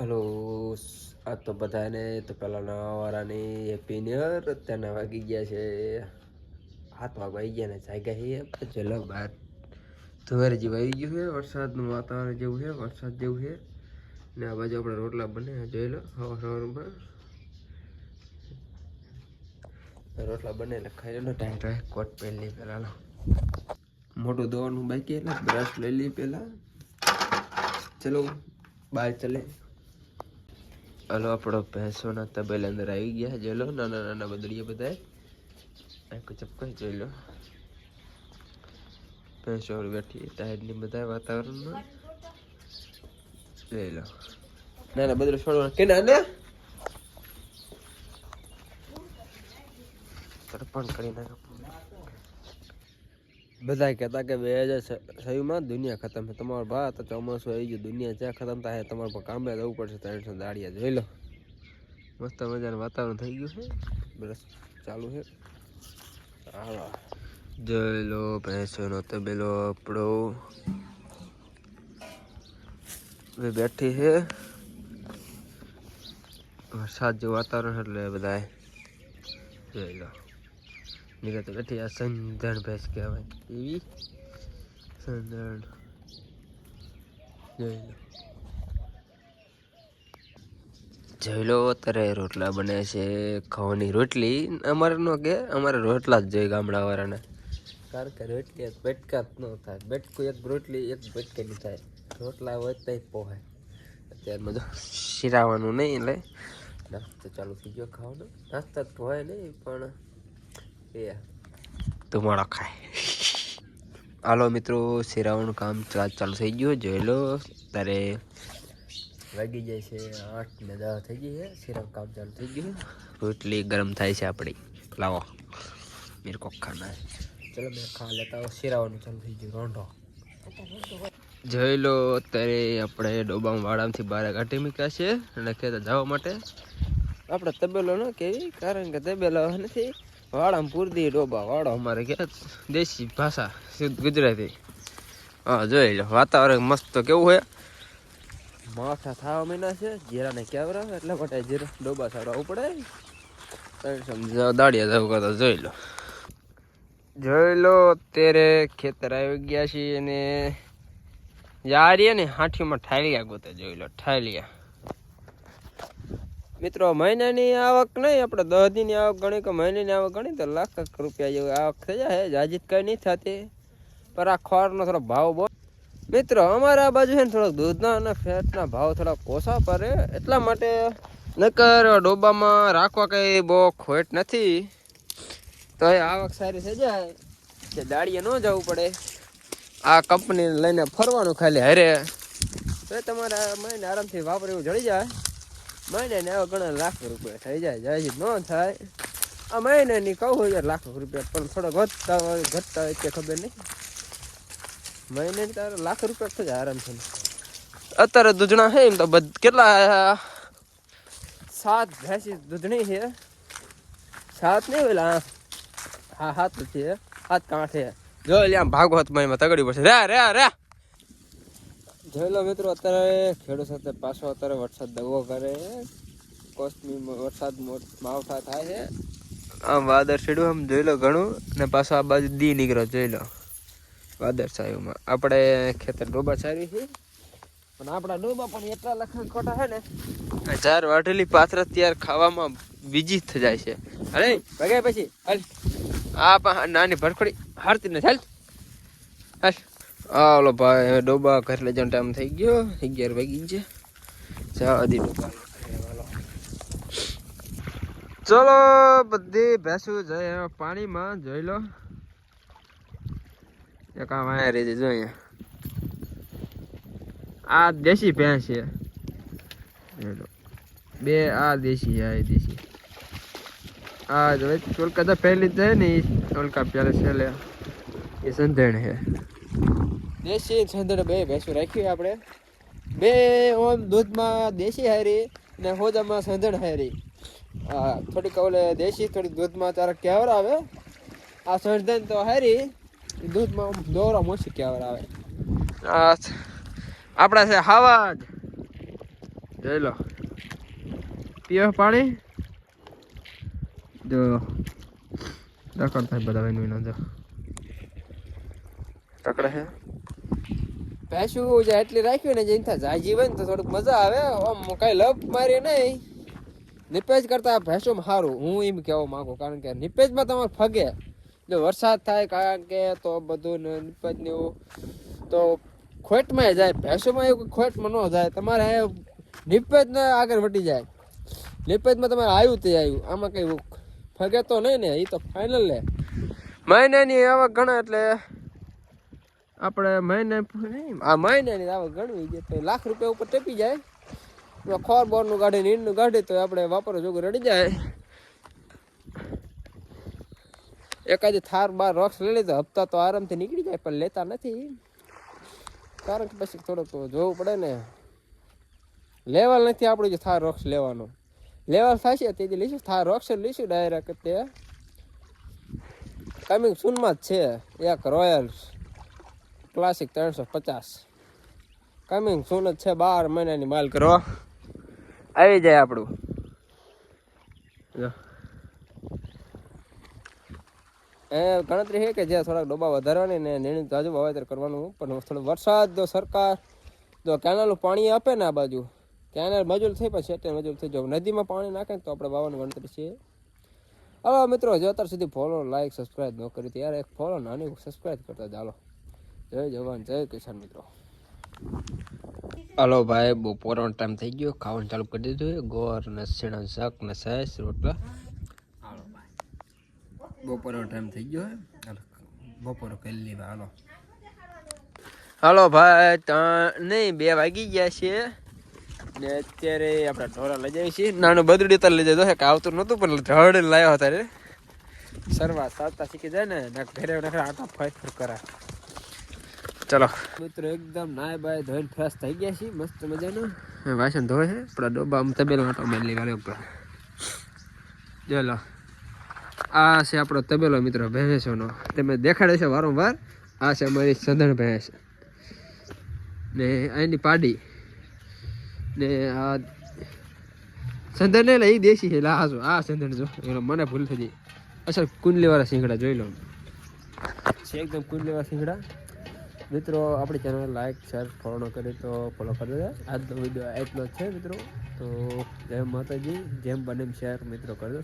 Hello આ તો બધાને તો પેલા નવા વાળાની હેપી ન્યર યર અત્યારના વાગી ગયા છે હાથ વાગ આવી ગયા ને જાગ્યા છે ચલો, બહાર ધુવેર જેવું આવી ગયું છે. વરસાદનું વાતાવરણ જેવું છે, વરસાદ જેવું છે. ને આ બાજુ આપણે રોટલા બને જોઈ લો, હવા સવારમાં રોટલા બને એટલે ખાઈ લો ટાઈમ કોટ પહેરી લઈ પહેલાં મોટું ધોવાનું બાકી એટલે બ્રશ લઈ લઈ પહેલાં. ચલો, બહાર ચલે. હલો, આપણો ભેંસોના તબેલા અંદર આવી ગયા. જોઈ નાના નાના બદલીએ બધા એક ચપકાઈ જોઈ લો. ભેંસો બેઠી ટાયરની બધા વાતાવરણમાં. જોઈ લો. નાના બદલો છોડવા કે નાના? તડપણ કરી નાખો. બધા કહેતા કે બે હજાર છવ્વીસમાં દુનિયા ખતમ છે. તમારો ભા તો ચોમાસું આવી ગયું, દુનિયા જ્યાં ખતમ થાય તમારે પણ કામે જવું પડશે, ત્રણસો દાડિયા જોઈ લો. મસ્ત મજાનું વાતાવરણ થઈ ગયું છે. બસ ચાલુ છે. હાલો જોઈ લો ભેંસોનો તબેલો આપણો. બેઠી છે. વરસાદ જેવું વાતાવરણ એટલે બધાએ જોઈ લો. નીકળ તો બેઠી આ સંધણ ભેંસ કહેવાય. એવી સંધણ. જોઈ લો. જોઈ લો, અત્યારે રોટલા બને છે ખાવાની રોટલી. અમારે નો કે, અમારે રોટલા જ જોઈએ ગામડાવાળાને. કારણ કે રોટલી એક બેટકા જ ન થાય. બેટકું એક રોટલી, એક બેટકે નહીં થાય. રોટલા હોય તો પોહાય અત્યારમાં જો શિરાવાનું નહીં એટલે નાસ્તો ચાલુ થઈ ગયો ખાવાનો. નાસ્તા તો હોય નહીં, પણ ધુમાડો ખાય. હાલો મિત્રો શેરાવાનું કામ ચાલ ચાલુ થઈ ગયું જોઈ લો. તારે વાગી જાય છે આઠ ને દસ થઈ ગઈ છે શિરાનું કામ ચાલુ થઈ ગયું રોટલી ગરમ થાય છે આપણી લાવો. મેરે કોક ખાના ચલો મેં ખા લેતા શિરાવાનું ચાલુ થઈ ગયું રોંઢો. જોઈ લો અત્યારે આપણે ડોબામાં વાડામાંથી બહાર કાઢી મૂક્યા છે અને ખેતર જવા માટે. આપણે તબેલો ન કેવી? કારણ કે તબેલો નથી. વાડામાં પૂરતી ડોબા વાળો અમારે કે દેશી ભાષા, શુદ્ધ ગુજરાતી. હા, જોઈ લો, વાતાવરણ મસ્ત તો કેવું હોય માથા થવા મહિના છે, જીરાને કેવરા એટલે માટે જીરા ડોબા સાડવા પડે સમજા, દાડિયા જવું કરતા, જોઈ લો. જોઈ લો, અત્યારે ખેતર આવી ગયા છીએ અને યારીએ ને હાઠીમાં ઠાલિયા ગોતે, જોઈ લો, ઠાલિયા. મિત્રો, મહિનાની આવક નહીં, આપણે દસ દિનની આવક ગણી કે મહિનાની આવક ગણી, તો લાખ રૂપિયા જેવી આવક થઈ જાય. જાજી કઈ નહીં થતી. પર આ ખોરનો થોડો ભાવ બહુ મિત્રો, અમારા બાજુ છે ને થોડોક દૂધના અને ફેટના ભાવ થોડા ઓછા પડે. એટલા માટે નકર ડોબામાં રાખવા કંઈ બહુ ખોટ નથી. તો એ આવક સારી થઈ જાય, કે દાડીએ ન જવું પડે. આ કંપની લઈને ફરવાનું ખાલી હરે. તો તમારા મહિને આરામથી વાપરવું જડી જાય. મહિને ને આવા ઘણા લાખ રૂપિયા થઈ જાય જાય ન થાય. આ મહિનાની કહું હજાર લાખ રૂપિયા, પણ થોડો વધતા હોય, ઘટતા હોય તે ખબર નહીં. મહિને તારે લાખ રૂપિયા થઈ જાય આરામથી અત્યારે દૂધણા છે એમ તો કેટલા, સાત ભેંસી દૂધણી છે. સાત નહીં પેલા હા હાથ છે. હાથ કાંઠે. જો એટલે આમ ભાગવત એમાં તગડી પડશે. રે રે રે. જોઈ લો મિત્રો, અત્યારે ખેડૂત સાથે પાછો અત્યારે વરસાદ દગો કરે કોસ્ટમી વરસાદ માવઠા થાય છે. આમ વાદળ છેડું આમ જોઈ લો ઘણું, ને પાછો આ બાજુ દી નીકળો જોઈ લો. વાદળ છાયુંમાં. આપણે ખેતર ડોબા સારી છે. પણ આપણા ડોબા પણ એટલા લખણ ખોટા છે ને ચાર વાટેલી પાત્ર ત્યાર ખાવામાં બીજી થઈ જાય છે. અરે ભગાય પછી. હાલ. આ નાની ભરખડી હારતી નથી. હાલ. હાલ. ઓલો ભાઈ, હવે ડોબા ઘરે લઈ જવાનો ટાઈમ થઈ ગયો. અગિયાર વાગી છે જા દી ડોબા. ચલો, બધી ભેંસું જાય પાણીમાં, જોઈ લો. એક આ વાયા રહી જો અહીંયા. આ દેશી ભેંસ છે. બે આ દેશી છે, આ દેશી. આ જોઈ ચોલકા તો પહેલી જ ને એ કોલકા પહેલે છેલ્લે એ સંધેણ છે. દેશી સંધેણ બે ભેંસું રાખી આપણે. બે ઓમ દૂધમાં દેશી હારી ને હોજામાં સંધણ હારી. હા, થોડીક ઓલે દેશી, થોડીક દૂધમાં તારા કેવર આવે. આ સંધણ તો હારી, દૂધમાં દોરા મોસી કેવર આવે. આપણા છે હાવાજ જોઈ લો. પીઓ પાણી. જો. થાય બધા એનું જો. રકડે છે ભેંસું જે એટલી રાખ્યું ને જેની થાય જાજી હોય ને તો થોડુંક મજા આવે. આમ કઈ લપ મારી નહીં. નિપેજ કરતા ભેંસોમાં સારું હું એમ કહેવા માંગુ, કારણ કે નિપેજમાં તમારે ફગે. જો વરસાદ થાય કારણ કે તો બધું નિપેજ ને એવું. તો ખોટમાં જાય. ભેંસોમાં એવું ખોટમાં ન જાય. તમારે નિપેજ ને આગળ વટી જાય. નિપેજમાં તમારે આવ્યું તે આવ્યું આમાં કઈ ફગે તો નહીં ને એ તો ફાઇનલ લે. મહિનાની એવા ઘણા એટલે આપણે મહિને આ મહિનાની આવક ગણવી છે. તો લાખ રૂપિયા ઉપર ટેપી જાય. ખોર બોરનું ગાડી નીરનું ગાડી તો આપણે વાપરો જોગું રડી જાય. એકાદ થાર બાર રોક્સ લઈ તો હપ્તા તો આરામથી નીકળી જાય, પણ લેતા નથી કારણ કે પછી થોડુંક જોવું પડે ને. લેવલ નથી આપણું જે થાર રોક્સ લેવાનો. લેવલ થશે તે લઈશું. થાર રોક્સ લઈશું ડાયરેક્ટ તે કમિંગ સૂનમાં જ છે, એક રોયલ ક્લાસિક ત્રણસો પચાસ કમિંગ સુન જ છે, બાર મહિનાની માલ કરો આવી જાય આપણું. એ ગણતરી છે કે જ્યાં થોડાક ડોબા વધારવાની ને નિર્ણય તાજુ વાવેતર કરવાનું, પણ થોડો વરસાદ, જો સરકાર, જો કેનાલ પાણી આપે ને આ બાજુ કેનાલ મજૂર થઈ પછી એટલે મજૂર થઈ જો નદીમાં પાણી નાખે તો આપણે વાવવાની ગણતરી છે. હવે મિત્રો, જો અત્યાર સુધી ફોલો લાઈક સબસ્ક્રાઇબ ન કરી, ત્યારે એક ફોલો નાની સબસ્ક્રાઇબ કરતા ચાલો જય જવાન જય કિસાન મિત્રો. હાલો ભાઈ બપોરનો ટાઈમ થઈ ગયો. ખાવાનું ચાલુ કરી દીધું ગોર ને શેણા શાક ને સાસ રોટલા. હાલો ભાઈ. બપોરનો ટાઈમ થઈ ગયો બપોર કરી લેવા હાલો. હાલો ભાઈ ત્રણ નહીં બે વાગી ગયા છે. ને અત્યારે આપણે ઢોરા લઈ જઈએ છીએ. નાનું બદડી તાર લઈ જતો કે આવતું નહોતું પણ ઢળ લાવ્યો હતા રે. સરવા સાતા શીખી જાય ને ઘરે આટા ફાઈ ફર કરા. ચલો. મિત્રો એકદમ નાય બાય ધોઈને ફ્રેશ થઈ ગયા છીએ. મસ્ત મજાનો. વાસણ ધોય છે આપણા ડોબા આમ તબેલો આટો મારી લેવા ઉપર. ચલો. આ છે આપણો તબેલો મિત્રો ભેંસોનો. તમે દેખાડે છે વારંવાર. આ છે અમારી સંદણ ભેંસ. ને અહીંની પાડી. ને આ સંધણ એટલે એ દેશી છે આ જો આ સંધણ જો. એટલે મને ભૂલ થઈ ગઈ. અસલ કુંડલી વાળા સિંગડા જોઈ લો. છે એકદમ કુંડલીવાળા સિંગડા મિત્રો, આપણી ચેનલ લાઈક શેર ફોલો ન કરી તો ફોલો કરી દેજો. આજનો વીડિયો એટલો છે મિત્રો. તો જય માતાજી, જેમ બને શેર મિત્રો કરજો